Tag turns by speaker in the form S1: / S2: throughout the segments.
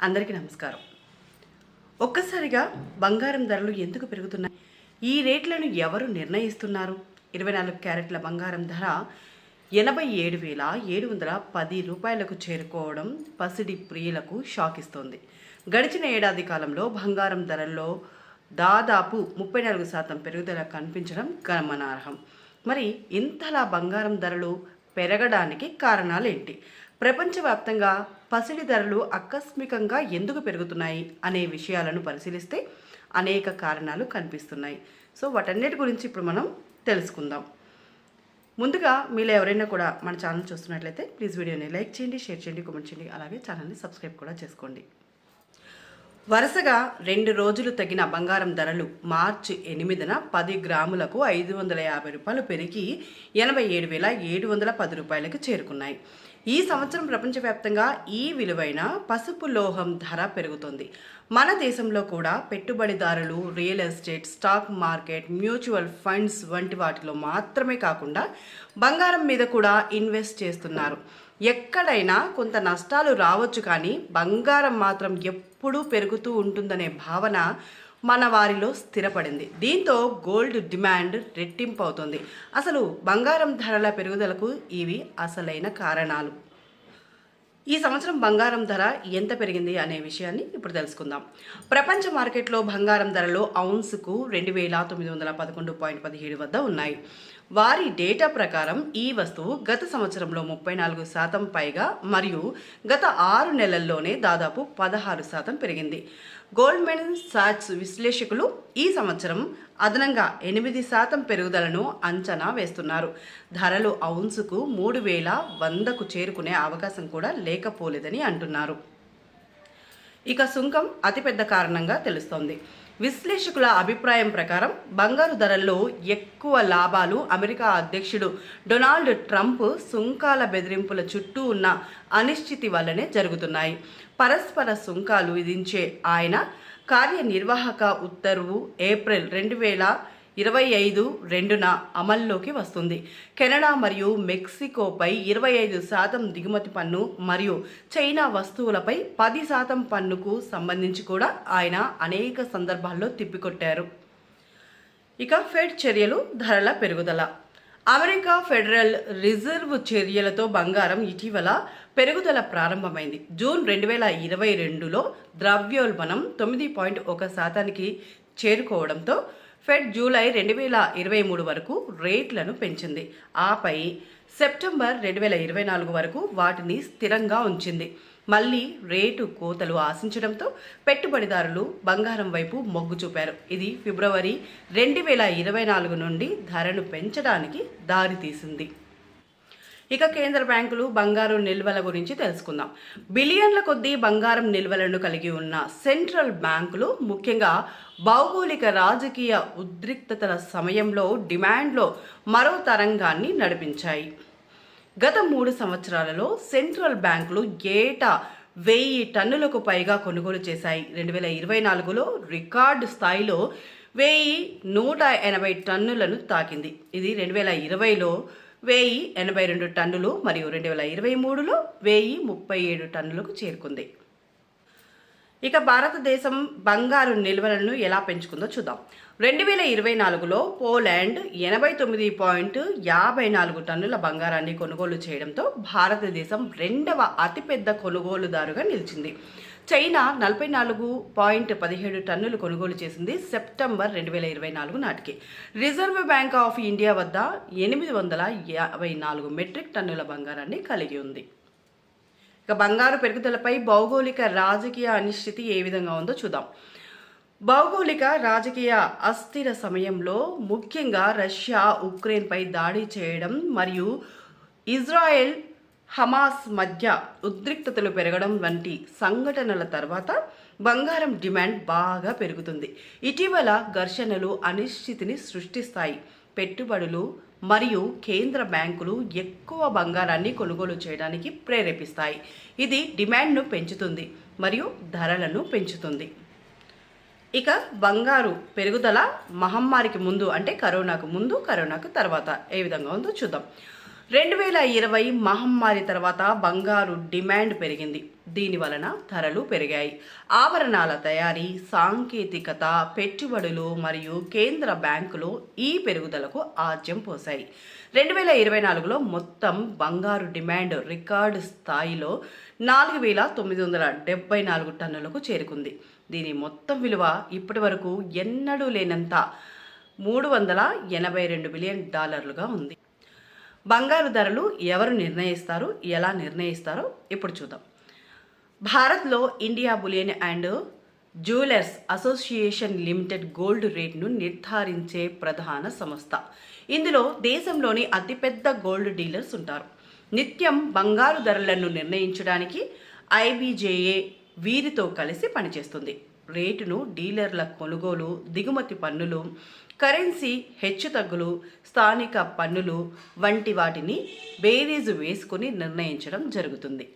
S1: అందరికీ నమస్కారం. ఒక్కసారిగా బంగారం ధరలు ఎందుకు పెరుగుతున్నాయి? ఈ రేట్లను ఎవరు నిర్ణయిస్తున్నారు? ఇరవై నాలుగు క్యారెట్ల బంగారం ధర ఎనభై ఏడు వేల ఏడు వందల పది రూపాయలకు చేరుకోవడం పసిడి ప్రియులకు షాక్ ఇస్తోంది గడిచిన ఏడాది కాలంలో బంగారం ధరల్లో దాదాపు ముప్పై నాలుగు శాతం పెరుగుదల కనిపించడం గమనార్హం. మరి ఇంతలా బంగారం ధరలు పెరగడానికి కారణాలేంటి? ప్రపంచవ్యాప్తంగా పసిడి ధరలు ఆకస్మికంగా ఎందుకు పెరుగుతున్నాయి అనే విషయాలను పరిశీలిస్తే అనేక కారణాలు కనిపిస్తున్నాయి. సో వాటన్నిటి గురించి ఇప్పుడు మనం తెలుసుకుందాం. ముందుగా మీలో ఎవరైనా కూడా మన ఛానల్ చూస్తున్నట్లయితే ప్లీజ్ వీడియోని లైక్ చేయండి షేర్ చేయండి కామెంట్ చేయండి అలాగే ఛానల్ని సబ్స్క్రైబ్ కూడా చేసుకోండి. వరుసగా రెండు రోజులు తగిన బంగారం ధరలు మార్చి ఎనిమిదిన పది గ్రాములకు ఐదు వందల యాభై రూపాయలు పెరిగి ఎనభై ఏడు వేల ఏడు వందల పది రూపాయలకు చేరుకున్నాయి. ఈ సంవత్సరం ప్రపంచవ్యాప్తంగా ఈ విలువైన పసుపు లోహం ధర పెరుగుతుంది. మన దేశంలో కూడా పెట్టుబడిదారులు real estate stock market mutual funds వంటి వాటిలో మాత్రమే కాకుండా బంగారం మీద కూడా ఇన్వెస్ట్ చేస్తున్నారు. ఎక్కడైనా కొంత నష్టాలు రావచ్చు కానీ బంగారం మాత్రం ఎప్పుడూ పెరుగుతూ ఉంటుందనే భావన మన వారిలో స్థిరపడింది. దీంతో గోల్డ్ డిమాండ్ రెట్టింపు అవుతుంది అసలు బంగారం ధరల పెరుగుదలకు ఇవి అసలైన కారణాలు. ఈ సంవత్సరం బంగారం ధర ఎంత పెరిగింది అనే విషయాన్ని ఇప్పుడు తెలుసుకుందాం. ప్రపంచ మార్కెట్లో బంగారం ధరలు ఔన్స్కు రెండు వేల తొమ్మిది వందల పదకొండు పాయింట్ పదిహేడు వద్ద ఉన్నాయి. వారి డేటా ప్రకారం ఈ వస్తువు గత సంవత్సరంలో ముప్పై నాలుగు శాతం పైగా మరియు గత ఆరు నెలల్లోనే దాదాపు పదహారు శాతం పెరిగింది. గోల్డ్మెన్ సాట్స్ విశ్లేషకులు ఈ సంవత్సరం అదనంగా ఎనిమిది శాతం పెరుగుదలను అంచనా వేస్తున్నారు. ధరలు ఔన్సుకు మూడు వేల వందకు చేరుకునే అవకాశం కూడా లేకపోలేదని అంటున్నారు. ఇక సుంకం అతిపెద్ద కారణంగా తెలుస్తోంది. విశ్లేషకుల అభిప్రాయం ప్రకారం బంగారు ధరల్లో ఎక్కువ లాభాలు అమెరికా అధ్యక్షుడు డొనాల్డ్ ట్రంప్ సుంకాల బెదిరింపుల చుట్టూ ఉన్న అనిశ్చితి వల్లనే జరుగుతున్నాయి. పరస్పర సుంకాలు విధించే ఆయన కార్యనిర్వాహక ఉత్తర్వు ఏప్రిల్ రెండు వేల ఇరవై ఐదు రెండున అమల్లోకి వస్తుంది. కెనడా మరియు మెక్సికోపై ఇరవై ఐదు శాతం దిగుమతి పన్ను మరియు చైనా వస్తువులపై పది శాతం పన్నుకు సంబంధించి కూడా ఆయన అనేక సందర్భాల్లో తిప్పికొట్టారు. ఇక ఫెడ్ చర్యలు ధరల పెరుగుదల. అమెరికా ఫెడరల్ రిజర్వ్ చర్యలతో బంగారం ఇటీవల పెరుగుదల ప్రారంభమైంది. జూన్ రెండు వేల ఇరవై రెండులో ద్రవ్యోల్బణం తొమ్మిది పాయింట్ ఒక శాతానికి చేరుకోవడంతో ఫెడ్ జూలై రెండు వేల ఇరవై మూడు వరకు రేట్లను పెంచింది. ఆపై సెప్టెంబర్ రెండు వేల ఇరవై నాలుగు వరకు వాటిని స్థిరంగా ఉంచింది. మళ్ళీ రేటు కోతలు ఆశించడంతో పెట్టుబడిదారులు బంగారం వైపు మొగ్గు చూపారు. ఇది ఫిబ్రవరి రెండు వేల ఇరవై నాలుగు నుండి ధరను పెంచడానికి దారితీసింది. ఇక కేంద్ర బ్యాంకులు బంగారు నిల్వల గురించి తెలుసుకుందాం. బిలియన్ల కొద్దీ బంగారం నిల్వలను కలిగి ఉన్న సెంట్రల్ బ్యాంకులు ముఖ్యంగా భౌగోళిక రాజకీయ ఉద్రిక్తతల సమయంలో డిమాండ్లో మరో తరంగాన్ని నడిపించాయి. గత మూడు సంవత్సరాలలో సెంట్రల్ బ్యాంకులు ఏటా వెయ్యి టన్నులకు పైగా కొనుగోలు చేశాయి. రెండు వేల ఇరవై నాలుగులో రికార్డు స్థాయిలో వెయ్యి నూట ఎనభై టన్నులను తాకింది. ఇది రెండు వేల ఇరవైలో వెయ్యి ఎనభై రెండు టన్నులు మరియు రెండు వేల ఇరవై మూడులో వెయ్యి ముప్పై ఏడు టన్నులకు చేరుకుంది. ఇక భారతదేశం బంగారు నిల్వలను ఎలా పెంచుకుందో చూద్దాం. రెండు వేల ఇరవై నాలుగులో పోలాండ్ ఎనభై తొమ్మిది పాయింట్ యాభై నాలుగు టన్నుల బంగారాన్ని కొనుగోలు చేయడంతో భారతదేశం రెండవ అతిపెద్ద కొనుగోలుదారుగా నిలిచింది. చైనా నలభై నాలుగు పాయింట్ పదిహేడు టన్నులు కొనుగోలు చేసింది సెప్టెంబర్ రెండు వేల ఇరవై నాలుగు నాటికి. రిజర్వ్ బ్యాంక్ ఆఫ్ ఇండియా వద్ద ఎనిమిది వందల యాభై నాలుగు మెట్రిక్ టన్నుల బంగారాన్ని కలిగి ఉంది. ఇక బంగారు పెరుగుదలపై భౌగోళిక రాజకీయ అనిశ్చితి ఏ విధంగా ఉందో చూద్దాం. భౌగోళిక రాజకీయ అస్థిర సమయంలో ముఖ్యంగా రష్యా ఉక్రెయిన్పై దాడి చేయడం మరియు ఇజ్రాయెల్ హమాస్ మధ్య ఉద్రిక్తతలు పెరగడం వంటి సంఘటనల తర్వాత బంగారం డిమాండ్ బాగా పెరుగుతుంది. ఇటీవల ఘర్షణలు అనిశ్చితిని సృష్టిస్తాయి. పెట్టుబడులు మరియు కేంద్ర బ్యాంకులు ఎక్కువ బంగారాన్ని కొనుగోలు చేయడానికి ప్రేరేపిస్తాయి. ఇది డిమాండ్ను పెంచుతుంది మరియు ధరలను పెంచుతుంది. ఇక బంగారు పెరుగుదల మహమ్మారికి ముందు అంటే కరోనాకు ముందు కరోనాకు తర్వాత ఏ విధంగా ఉందో చూద్దాం. రెండు వేల ఇరవై మహమ్మారి తర్వాత బంగారు డిమాండ్ పెరిగింది. దీని వలన ధరలు పెరిగాయి. ఆభరణాల తయారీ సాంకేతికత పెట్టుబడులు మరియు కేంద్ర బ్యాంకులు ఈ పెరుగుదలకు ఆజ్యం పోశాయి. రెండు వేల ఇరవై నాలుగులో మొత్తం బంగారు డిమాండ్ రికార్డు స్థాయిలో నాలుగు వేల తొమ్మిది వందల డెబ్బై నాలుగు టన్నులకు చేరుకుంది. దీని మొత్తం విలువ ఇప్పటి వరకు ఎన్నడూ లేనంత మూడు వందల ఎనభై రెండు బిలియన్ డాలర్లుగా ఉంది. బంగారు ధరలు ఎవరు నిర్ణయిస్తారు ఎలా నిర్ణయిస్తారో ఇప్పుడు చూద్దాం. భారత్లో India bullion and jewellers association limited gold రేట్ను నిర్ధారించే ప్రధాన సంస్థ. ఇందులో దేశంలోని అతిపెద్ద గోల్డ్ డీలర్స్ ఉంటారు. నిత్యం బంగారు ధరలను నిర్ణయించడానికి ఐబీజేఏ వీరితో కలిసి పనిచేస్తుంది. రేటును డీలర్ల కొనుగోలు దిగుమతి పన్నులు కరెన్సీ హెచ్చుతగ్గులు స్థానిక పన్నులు వంటి వాటిని బేరీజు వేసుకుని నిర్ణయించడం జరుగుతుంది.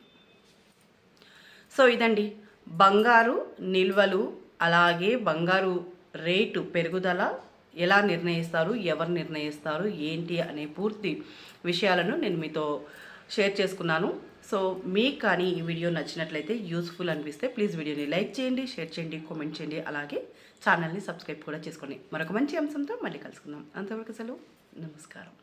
S1: సో ఇదండి. బంగారు నిల్వలు అలాగే బంగారు రేటు పెరుగుదల ఎలా నిర్ణయిస్తారు ఎవరు నిర్ణయిస్తారు ఏంటి అనే పూర్తి విషయాలను నేను మీతో షేర్ చేసుకున్నాను. సో మీకు కానీ ఈ వీడియో నచ్చినట్లయితే యూస్ఫుల్ అనిపిస్తే ప్లీజ్ వీడియోని లైక్ చేయండి షేర్ చేయండి కామెంట్ చేయండి అలాగే ఛానల్ని సబ్స్క్రైబ్ కూడా చేసుకోండి. మరొక మంచి అంశంతో మళ్ళీ కలుసుకుందాం. అంతవరకు సెలవు. నమస్కారం.